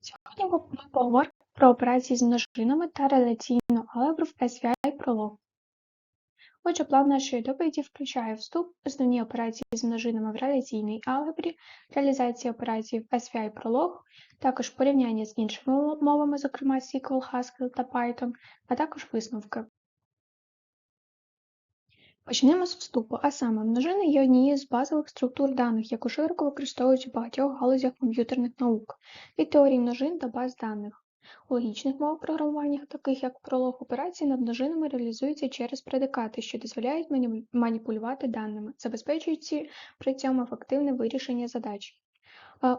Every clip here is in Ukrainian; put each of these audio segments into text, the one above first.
Сьогодні ми поговоримо про операції з множинами та реляційну алгебру в SVI пролог. Отже, план нашої доповіді включає вступ, основні операції з множинами в реляційній алгебрі, реалізація операцій в SVI пролог, також порівняння з іншими мовами, зокрема SQL, Haskell та Python, а також висновки. Почнемо з вступу, а саме множини є однією з базових структур даних, яку широко використовують у багатьох галузях комп'ютерних наук, від теорії множин до баз даних. У логічних мовах програмування, таких як пролог операцій над множинами реалізуються через предикати, що дозволяють маніпулювати даними, забезпечуючи при цьому ефективне вирішення задач.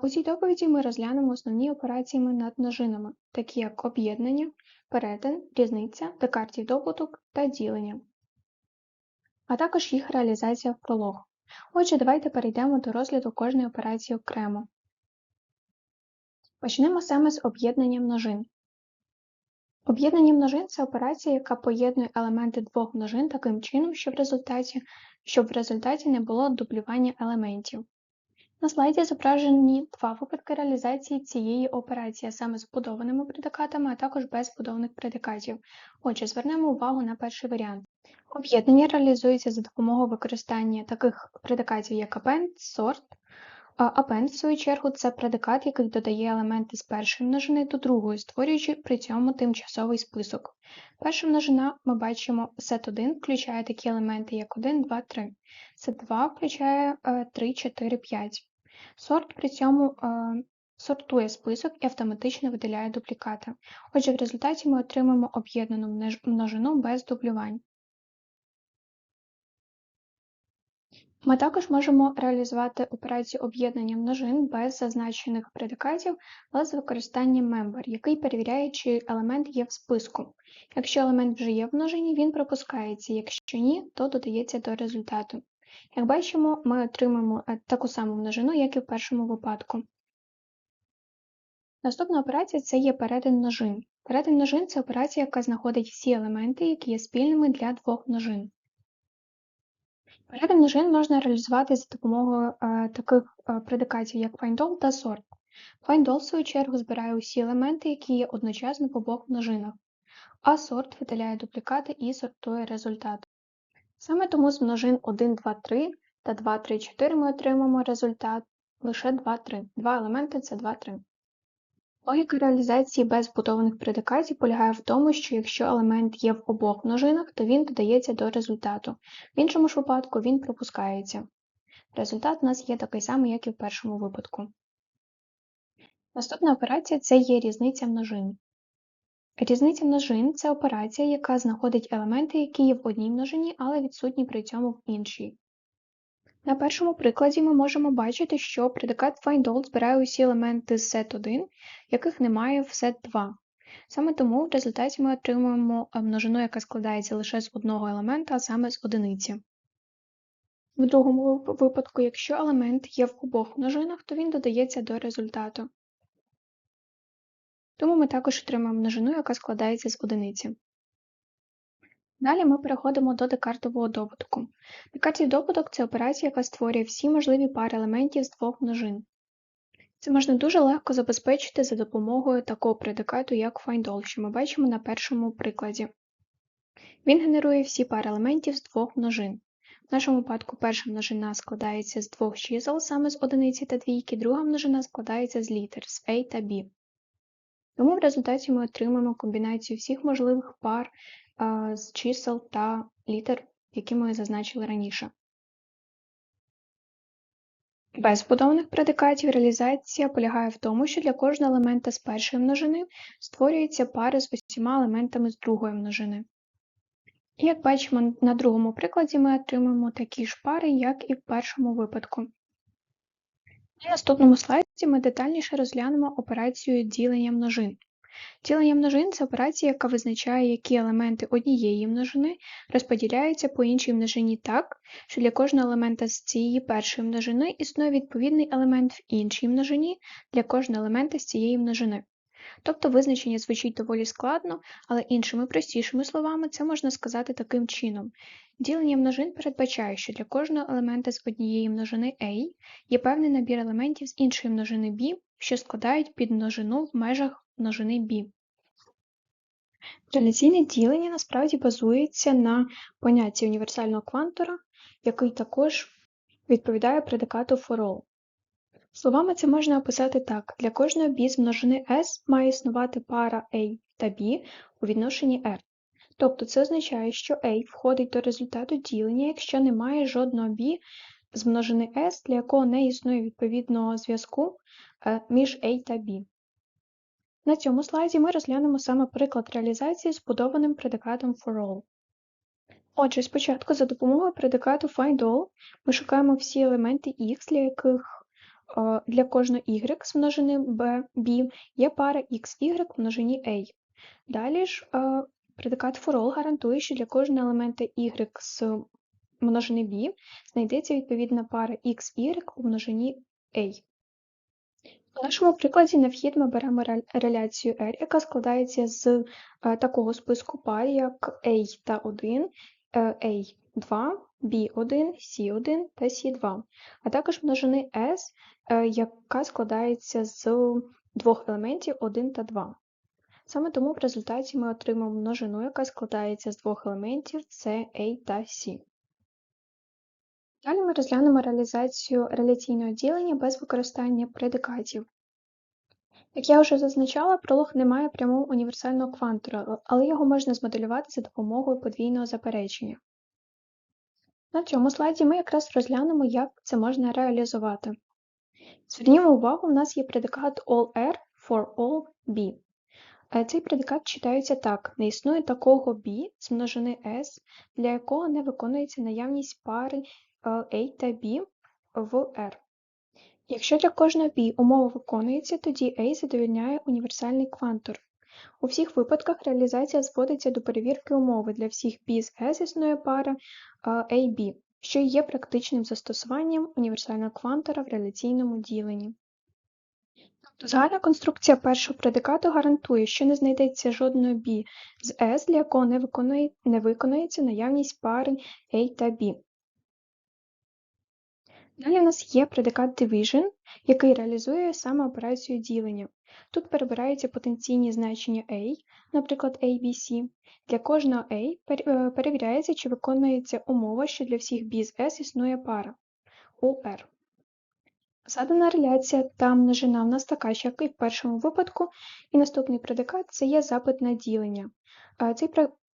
У цій доповіді ми розглянемо основні операції над множинами, такі як об'єднання, перетин, різниця, декартів добуток та ділення а також їх реалізація в пролог. Отже, давайте перейдемо до розгляду кожної операції окремо. Почнемо саме з об'єднання множин. Об'єднання множин це операція, яка поєднує елементи двох множин таким чином, щоб в результаті, щоб в результаті не було дублювання елементів. На слайді зображені два випадки реалізації цієї операції, саме з будованими предикатами, а також без будованих предикатів. Отже, звернемо увагу на перший варіант. Об'єднання реалізується за допомогою використання таких предикатів, як append, sort. Append, в свою чергу, це предикат, який додає елементи з першої множини до другої, створюючи при цьому тимчасовий список. Перша множина ми бачимо set1 включає такі елементи, як 1, 2, 3. Set2 включає 3, 4, 5. Сорт при цьому е, сортує список і автоматично видаляє дуплікати. Отже, в результаті ми отримаємо об'єднану множину без дублювань. Ми також можемо реалізувати операцію об'єднання множин без зазначених предикатів, але з використанням member, який перевіряє, чи елемент є в списку. Якщо елемент вже є в множині, він пропускається, якщо ні, то додається до результату. Як бачимо, ми отримаємо е, таку саму множину, як і в першому випадку. Наступна операція це є перетин множин. Перетин множин це операція, яка знаходить всі елементи, які є спільними для двох множин. Перетин множин можна реалізувати за допомогою е, таких е, предикатів, як findAll та sort. FindAll, в свою чергу, збирає усі елементи, які є одночасно в обох множинах, а sort видаляє дуплікати і сортує результат. Саме тому з множин 1, 2, 3 та 2, 3, 4 ми отримаємо результат лише 2, 3. Два елементи це 2, 3. Логіка реалізації без будованих предикатів полягає в тому, що якщо елемент є в обох множинах, то він додається до результату. В іншому ж випадку він пропускається. Результат у нас є такий самий, як і в першому випадку. Наступна операція це є різниця множин. Різниця множин це операція, яка знаходить елементи, які є в одній множині, але відсутні при цьому в іншій. На першому прикладі ми можемо бачити, що предикат findAll збирає усі елементи з set1, яких немає в set2. Саме тому в результаті ми отримуємо е, множину, яка складається лише з одного елемента, а саме з одиниці. В другому випадку, якщо елемент є в обох множинах, то він додається до результату. Тому ми також отримаємо множину, яка складається з одиниці. Далі ми переходимо до декартового добутку. Декартів добуток це операція, яка створює всі можливі пари елементів з двох множин. Це можна дуже легко забезпечити за допомогою такого предикату, як findAll, що ми бачимо на першому прикладі. Він генерує всі пари елементів з двох множин. В нашому випадку перша множина складається з двох чисел, саме з одиниці та двійки, друга множина складається з літер з A та B. Тому в результаті ми отримаємо комбінацію всіх можливих пар з чисел та літер, які ми зазначили раніше. Без вбудованих предикатів реалізація полягає в тому, що для кожного елемента з першої множини створюється пари з усіма елементами з другої множини. І як бачимо, на другому прикладі ми отримаємо такі ж пари, як і в першому випадку. На наступному слайді ми детальніше розглянемо операцію ділення множин. Ділення множин це операція, яка визначає, які елементи однієї множини розподіляються по іншій множині так, що для кожного елемента з цієї першої множини існує відповідний елемент в іншій множині для кожного елемента з цієї множини. Тобто визначення звучить доволі складно, але іншими простішими словами це можна сказати таким чином. Ділення множин передбачає, що для кожного елемента з однієї множини A є певний набір елементів з іншої множини B, що складають підмножину в межах множини B. Реляційне ділення насправді базується на понятті універсального квантора, який також відповідає предикату for all. Словами це можна описати так: для кожної b з множини S має існувати пара A та B у відношенні R. Тобто це означає, що A входить до результату ділення, якщо немає жодного b з множини S, для якого не існує відповідного зв'язку е, між A та B. На цьому слайді ми розглянемо саме приклад реалізації з будованим предикатом for all. Отже, спочатку за допомогою предикату findAll ми шукаємо всі елементи X, для яких е, для кожного y з множини b, b є пара xy в множині A. Далі ж е, предикат for all гарантує, що для кожного елемента y з множини b знайдеться відповідна пара xy у множині A. У нашому прикладі на вхід ми беремо реляцію R, яка складається з е, такого списку пар, як A та 1, A2, B1, C1 та C2, а також множини S, е, яка складається з двох елементів 1 та 2. Саме тому в результаті ми отримаємо множину, яка складається з двох елементів C, A та C. Далі ми розглянемо реалізацію реляційного ділення без використання предикатів. Як я вже зазначала, пролог не має прямого універсального квантора, але його можна змоделювати за допомогою подвійного заперечення. На цьому слайді ми якраз розглянемо, як це можна реалізувати. Звернімо увагу, у нас є предикат all-R for all B. Е, цей предикат читається так: не існує такого B з множини S, для якого не виконується наявність пари A та B в R. Якщо для кожного B умова виконується, тоді A задовільняє універсальний квантор. У всіх випадках реалізація зводиться до перевірки умови для всіх B з S існує пара AB, що є практичним застосуванням універсального квантора в реляційному діленні. Тобто загальна конструкція першого предикату гарантує, що не знайдеться жодної B з S, для якого не, не виконується наявність пари A та B. Далі у нас є предикат division, який реалізує саме операцію ділення. Тут перебираються потенційні значення A, наприклад, ABC. Для кожного A е, перевіряється, чи виконується умова, що для всіх B з S існує пара UR. Задана реляція та множина в нас така ж, як і в першому випадку, і наступний предикат це є запит на ділення. Цей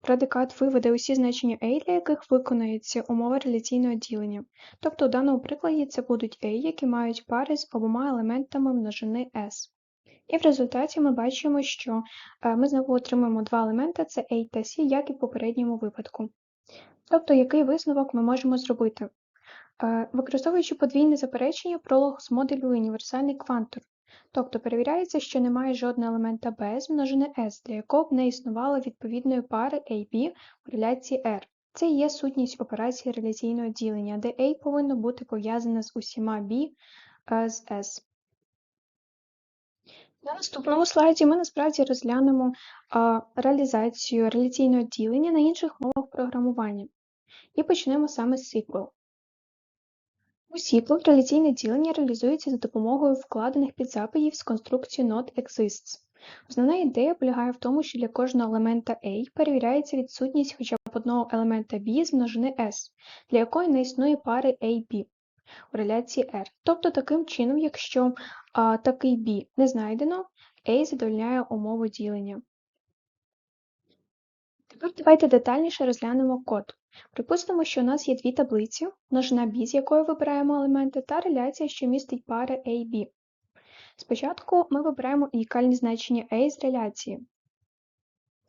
Предикат виведе усі значення A, для яких виконується умова реляційного ділення. Тобто у даному прикладі це будуть A, які мають пари з обома елементами множини S. І в результаті ми бачимо, що е, ми знову отримаємо два елемента це A та C, як і в попередньому випадку. Тобто, який висновок ми можемо зробити? Е, використовуючи подвійне заперечення, пролог змоделює універсальний квантор. Тобто перевіряється, що немає жодного елемента b з множини S, для якого б не існувало відповідної пари AB у реляції R. Це є сутність операції реляційного ділення, де A повинно бути пов'язане з усіма B е, з S. На наступному слайді ми насправді розглянемо а, реалізацію реляційного ділення на інших мовах програмування. І почнемо саме з SQL. У реляційне ділення реалізується за допомогою вкладених підзапитів з конструкцією NotExists. Основна ідея полягає в тому, що для кожного елемента A перевіряється відсутність хоча б одного елемента B з множини S, для якої не існує пари AB у реляції R. Тобто, таким чином, якщо а, такий B не знайдено, A задовольняє умову ділення. Тепер давайте детальніше розглянемо код. Припустимо, що у нас є дві таблиці, множина b, з якої вибираємо елементи, та реляція, що містить пари a, b. Спочатку ми вибираємо унікальні значення a з реляції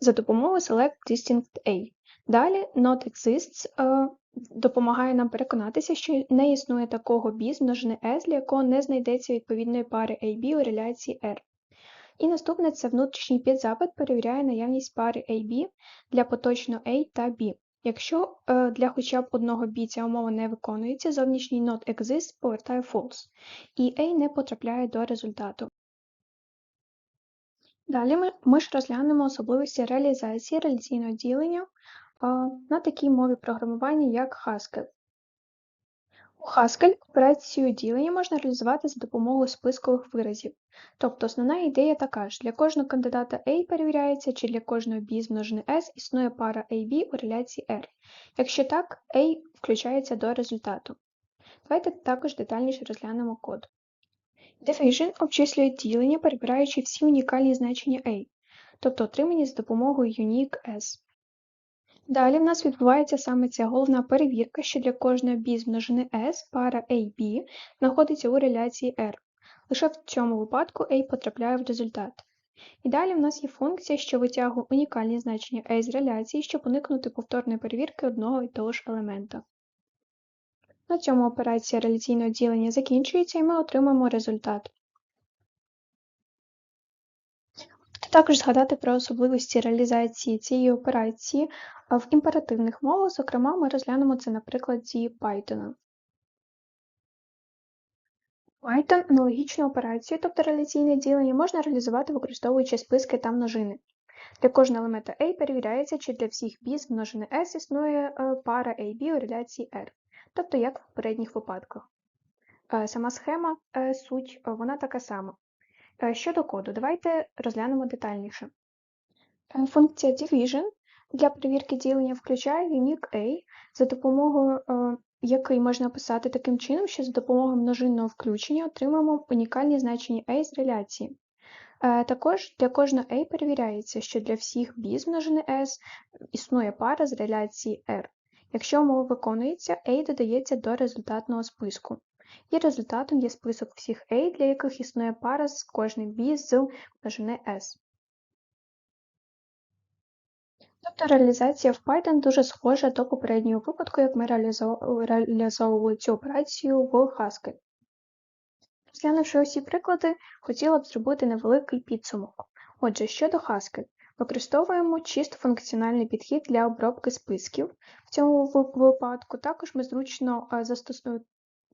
за допомогою Select Distinct A. Далі NotExists е, допомагає нам переконатися, що не існує такого b з множини s, для якого не знайдеться відповідної пари AB у реляції R. І наступне це внутрішній підзапит перевіряє наявність пари AB для поточно A та B. Якщо е, для хоча б одного B ця умова не виконується, зовнішній not exist повертає false, і A не потрапляє до результату. Далі ми, ми ж розглянемо особливості реалізації реалізаційного ділення на такій мові програмування, як Haskell. У Haskell операцію ділення можна реалізувати за допомогою спискових виразів. Тобто основна ідея така ж: для кожного кандидата A перевіряється, чи для кожного B змножене S існує пара AB у реляції R. Якщо так, A включається до результату. Давайте також детальніше розглянемо код. Division обчислює ділення, перебираючи всі унікальні значення A, тобто отримані за допомогою unique S. Далі в нас відбувається саме ця головна перевірка, що для кожної b змножини S пара AB знаходиться у реляції R. Лише в цьому випадку A потрапляє в результат. І далі в нас є функція, що витягує унікальні значення A з реляції, щоб уникнути повторної перевірки одного і того ж елемента. На цьому операція реляційного ділення закінчується і ми отримаємо результат. Також згадати про особливості реалізації цієї операції в імперативних мовах, зокрема, ми розглянемо це на прикладі Python. Python аналогічну операцію, тобто реляційне ділення, можна реалізувати, використовуючи списки та множини. Для кожного елемента A перевіряється, чи для всіх B з множини S існує е, пара AB у реляції R, тобто як в попередніх випадках. Е, сама схема, е, суть, вона така сама. Щодо коду, давайте розглянемо детальніше. Функція Division для перевірки ділення включає unique A, за допомогою який можна писати таким чином, що за допомогою множинного включення отримаємо унікальні значення A з реляції. Також для кожного A перевіряється, що для всіх B з множини S існує пара з реляції R. Якщо умова виконується, A додається до результатного списку. І результатом є список всіх A, для яких існує пара з кожним B з множини S. Тобто реалізація в Python дуже схожа до попереднього випадку, як ми реалізовували цю операцію в Haskell. Розглянувши усі приклади, хотіла б зробити невеликий підсумок. Отже, щодо Haskell, використовуємо чисто функціональний підхід для обробки списків. В цьому випадку також ми зручно застосуємо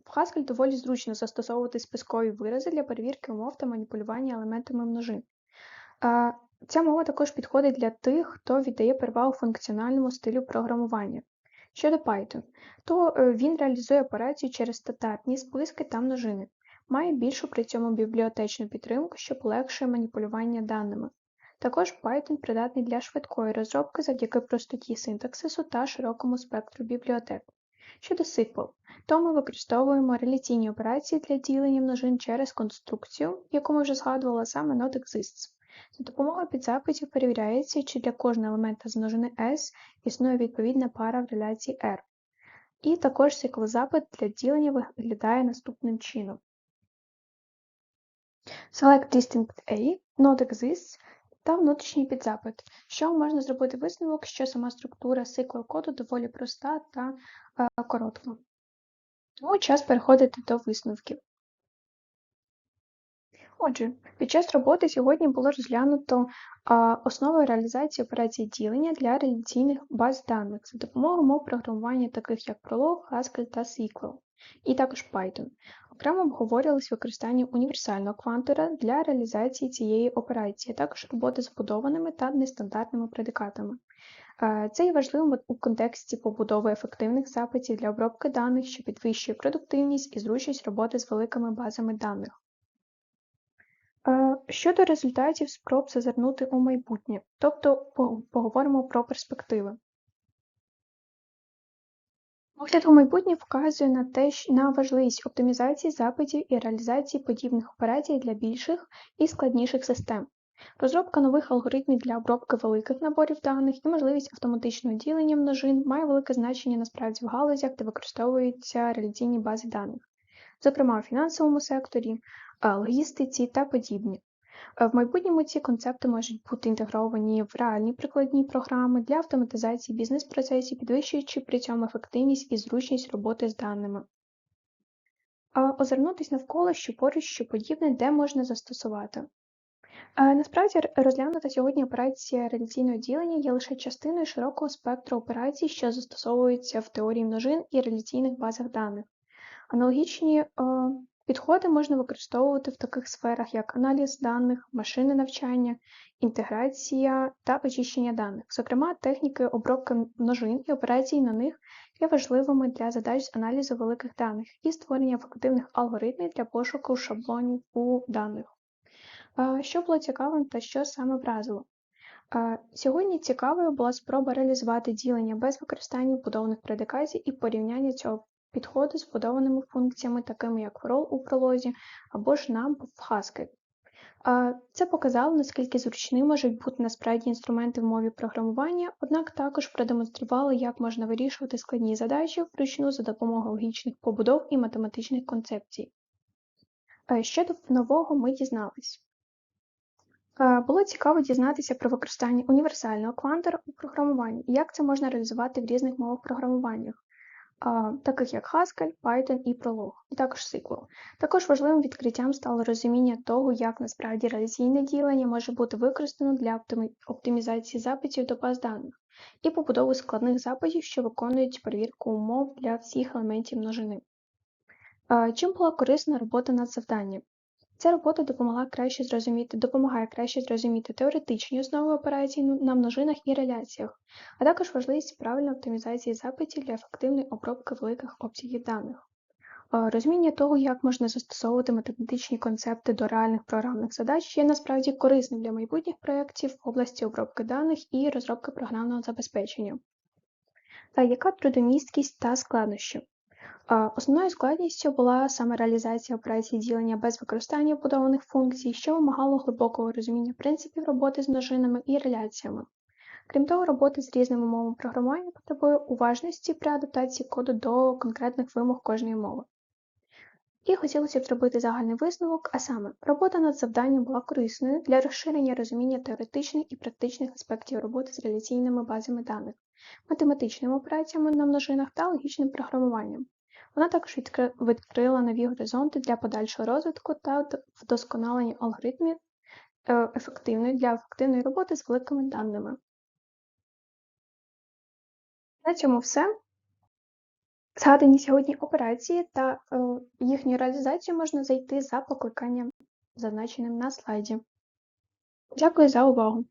в Haskell доволі зручно застосовувати спискові вирази для перевірки умов та маніпулювання елементами множин. Ця мова також підходить для тих, хто віддає перевагу функціональному стилю програмування. Щодо Python, то е, він реалізує операцію через стандартні списки та множини, має більшу при цьому бібліотечну підтримку, що полегшує маніпулювання даними. Також Python придатний для швидкої розробки завдяки простоті синтаксису та широкому спектру бібліотек. Щодо SQL, то ми використовуємо реляційні операції для ділення множин через конструкцію, яку ми вже згадували саме NotExists. За допомогою підзапитів перевіряється, чи для кожного елемента з множини S існує відповідна пара в реляції R. І також SQL-запит для ділення виглядає наступним чином. Select distinct A, not exists та внутрішній підзапит, що можна зробити висновок, що сама структура SQL-коду доволі проста та е, коротка. Тому час переходити до висновків. Отже, під час роботи сьогодні було розглянуто а, основи реалізації операцій ділення для реляційних баз даних за допомогою мов програмування, таких як Prolog, Haskell та SQL, і також Python. Окремо обговорювалось використання універсального квантора для реалізації цієї операції, а також роботи з вбудованими та нестандартними предикатами. Це є важливим у контексті побудови ефективних запитів для обробки даних, що підвищує продуктивність і зручність роботи з великими базами даних. Щодо результатів спроб зазирнути у майбутнє, тобто поговоримо про перспективи. Погляд у майбутнє вказує на те, на важливість оптимізації запитів і реалізації подібних операцій для більших і складніших систем, розробка нових алгоритмів для обробки великих наборів даних і можливість автоматичного ділення множин має велике значення насправді в галузях, де використовуються реляційні бази даних, зокрема у фінансовому секторі, логістиці та подібні. Е, в майбутньому ці концепти можуть бути інтегровані в реальні прикладні програми для автоматизації бізнес-процесів, підвищуючи при цьому ефективність і зручність роботи з даними. Озирнутись навколо, що поруч, що подібне, де можна застосувати. Е, насправді, розглянута сьогодні операція реляційного ділення є лише частиною широкого спектру операцій, що застосовуються в теорії множин і реляційних базах даних. Аналогічні е, Підходи можна використовувати в таких сферах, як аналіз даних, машинне навчання, інтеграція та очищення даних. Зокрема, техніки обробки множин і операцій на них є важливими для задач з аналізу великих даних і створення ефективних алгоритмів для пошуку шаблонів у даних. Що було цікавим та що саме вразило? Сьогодні цікавою була спроба реалізувати ділення без використання вбудованих предикацій і порівняння цього підходу з вбудованими функціями, такими як roll у пролозі або ж numb в Haskell. Це показало, наскільки зручними можуть бути насправді інструменти в мові програмування, однак також продемонструвало, як можна вирішувати складні задачі вручну за допомогою логічних побудов і математичних концепцій. Що нового ми дізнались? Було цікаво дізнатися про використання універсального квантера у програмуванні і як це можна реалізувати в різних мовах програмування, таких як Haskell, Python і Prolog, і також SQL. Також важливим відкриттям стало розуміння того, як насправді реляційне ділення може бути використано для оптимізації запитів до баз даних і побудови складних запитів, що виконують перевірку умов для всіх елементів множини. Чим була корисна робота над завданням? Ця робота допомогла краще зрозуміти, допомагає краще зрозуміти теоретичні основи операцій на множинах і реляціях, а також важливість правильної оптимізації запитів для ефективної обробки великих обсягів даних. Розуміння того, як можна застосовувати математичні концепти до реальних програмних задач, є насправді корисним для майбутніх проєктів в області обробки даних і розробки програмного забезпечення. Та яка трудомісткість та складнощі? Основною складністю була саме реалізація операцій ділення без використання вбудованих функцій, що вимагало глибокого розуміння принципів роботи з множинами і реляціями. Крім того, робота з різними мовами програмування потребує уважності при адаптації коду до конкретних вимог кожної мови. І хотілося б зробити загальний висновок, а саме, робота над завданням була корисною для розширення розуміння теоретичних і практичних аспектів роботи з реляційними базами даних, математичними операціями на множинах та логічним програмуванням. Вона також відкрила нові горизонти для подальшого розвитку та вдосконалення алгоритмів е, ефективної для ефективної роботи з великими даними. На цьому все. Згадані сьогодні операції та е, їхню реалізацію можна зайти за покликанням, зазначеним на слайді. Дякую за увагу!